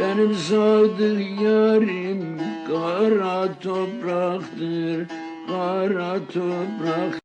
Benim sadık yarim kara topraktır Kara toprak